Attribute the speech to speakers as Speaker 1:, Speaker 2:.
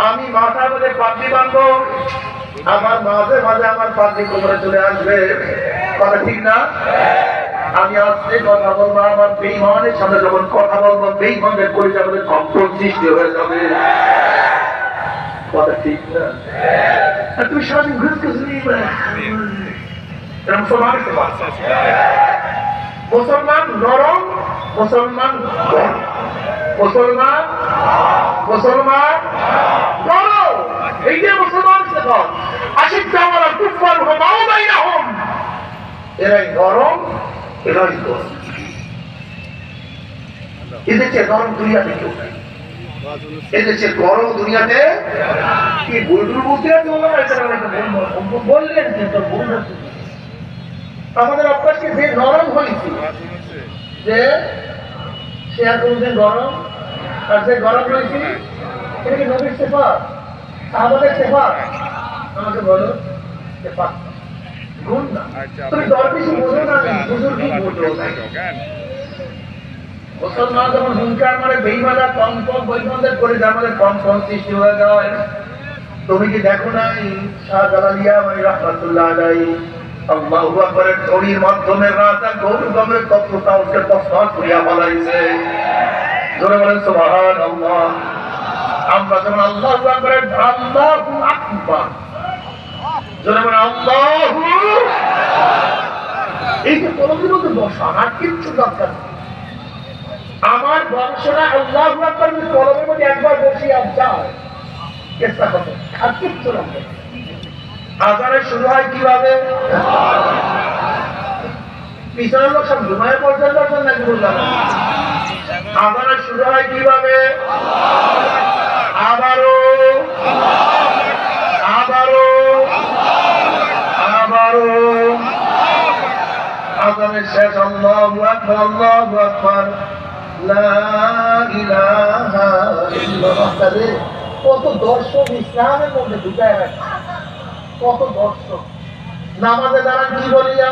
Speaker 1: আমি মাথার মধ্যে পাগড়ি বাঁধবো আমার মাঝে মাঝে আমার পাগড়ি কোমরে চলে আসবে কথা ঠিক না আমি আজকে কথা বলব আমার বেইমানের সামনে যখন কথা বলব বেইমানের পরিচয় আমাদের কম্পন সৃষ্টি হয়ে যাবে কথা ঠিক না তুমি সারাদিন ঘুরে ঘুরে মুসলমান মুসলমান নরম মুসলমান। মুসলমান মুসলমান এই যে মুসলমান নাই না এরাই গরম এরাই গরম। এদের গরম দুনিয়াতে কেউ নাই। এদের গরম দুনিয়াতে কি ভুল বললেন ভুল। আমাদের অভ্যাসকে যে নরম হয়েছে? যে সে গরম আর যে গরম রয়েছে এটা কি নবীর আমাকে বলো গুণ না। তুমি দরবেশি বোঝো না বুজুর্গি বোঝো? মুসলমান যখন হুঙ্কার মারে বেইমানা কম কম করে কম কম সৃষ্টি হয়ে যায়। তুমি কি দেখো নাই? শাহ জালালিয়া মানে রহমতুল্লাহ আলাই এই যে কোনদিন মধ্যে বসা, আর কিচ্ছু দরকার আমার বংশরা আল্লাহ আকবার কলমের মধ্যে একবার বসি আর যায় চেষ্টা করবে আর কিচ্ছু লাগবে। আজানে শুরু হয় কীভাবে? পিছনের লোক সব ঘুমায় পর্যন্ত নাকি বললাম শুরু হয় কীভাবে? আবারও আবারও আবারও। শেষ আকবার, আল্লাহু আকবার। কত দর্শক ইসলামের মধ্যে ঢুকায় কত দর্শক নামাজে দাঁড়ান কি বলিয়া?